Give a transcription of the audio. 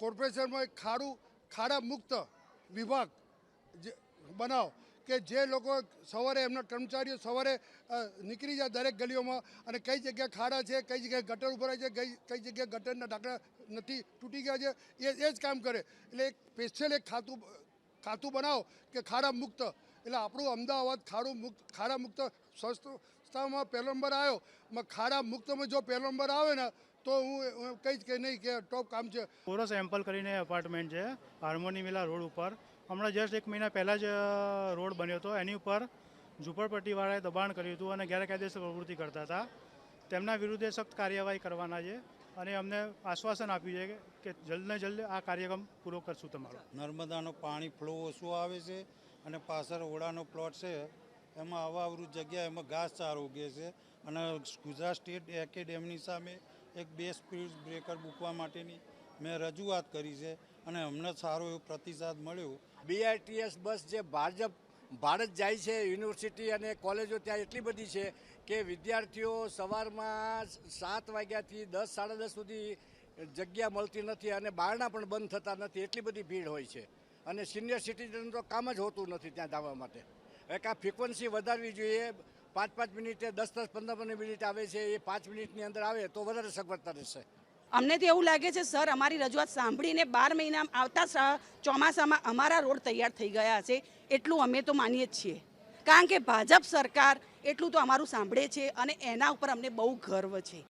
કોર્પોરેશનમાં એક ખાડું ખાડા મુક્ત વિભાગ જે બનાવો કે જે લોકો સવારે એમના કર્મચારીઓ સવારે નીકળી જાય દરેક ગલીઓમાં અને કઈ જગ્યાએ ખાડા છે, કઈ જગ્યાએ ગટર ઉભરાય છે કઈ જગ્યાએ ગટરના ઢાંકણા નથી તૂટી ગયા છે, એ એ જ કામ કરે. એટલે એક સ્પેશિયલ એક ખાતું ખાતું બનાવો કે ખાડા મુક્ત એટલે આપણું અમદાવાદ ખાડું મુક્ત ખાડા મુક્ત સંસ્થામાં પહેલો નંબર આવ્યો. ખાડા મુક્તમાં જો પહેલો નંબર આવે ને, તો હું કહીશ કે નહીં કે ટોપ કામ છે. કોરસ એમ્પલ કરીને એપાર્ટમેન્ટ છે, હાર્મોની મિલા રોડ ઉપર. હમણાં જસ્ટ એક મહિના પહેલાં જ રોડ બન્યો હતો. એની ઉપર ઝૂંપડપટ્ટીવાળાએ દબાણ કર્યું હતું અને ગેરકાયદેસર પ્રવૃત્તિ કરતા હતા. તેમના વિરુદ્ધે સખ્ત કાર્યવાહી કરવાના છે. અને અમને આશ્વાસન આપ્યું છે કે જલ્દ ને જલ્દ આ કાર્યક્રમ પૂરો કરશું તમારો. નર્મદાનું પાણી ફ્લો ઓછું આવે છે અને પાછળ ઓળાનો પ્લોટ છે એમાં અવાવૃત જગ્યા એમાં ઘાસચારો ઉગે છે અને ગુજરાત સ્ટેટ એકેડેમની સામે એક બે સ્પીડ બ્રેકર મૂકવા માટેની મેં રજૂઆત કરી છે અને અમને સારો એવો પ્રતિસાદ મળ્યો. બીઆરટીએસ બસ જે ભાજપ ભારત જાય છે, યુનિવર્સિટી અને કોલેજો ત્યાં એટલી બધી છે કે વિદ્યાર્થીઓ સવારમાં સાત વાગ્યાથી દસ, સાડા દસ સુધી જગ્યા મળતી નથી અને બારણા પણ બંધ થતા નથી, એટલી બધી ભીડ હોય છે. અને સિનિયર સિટીઝન તો કામ જ હોતું નથી ત્યાં જવા માટે. એક આ ફ્રિકવન્સી વધારવી જોઈએ. પાંચ પાંચ મિનિટે દસ દસ, પંદર પંદર મિનિટ આવે છે, એ પાંચ મિનિટની અંદર આવે તો વધારે સગવડતા રહેશે. અમને તો એવું લાગે છે, સર, અમારી રજૂઆત સાંભળીને બાર મહિના આવતા ચોમાસામાં અમારા રોડ તૈયાર થઈ ગયા છે, એટલું અમે તો માનીએ જ છીએ. કારણ કે ભાજપ સરકાર એટલું તો અમારું સાંભળે છે અને એના ઉપર અમને બહુ ગર્વ છે.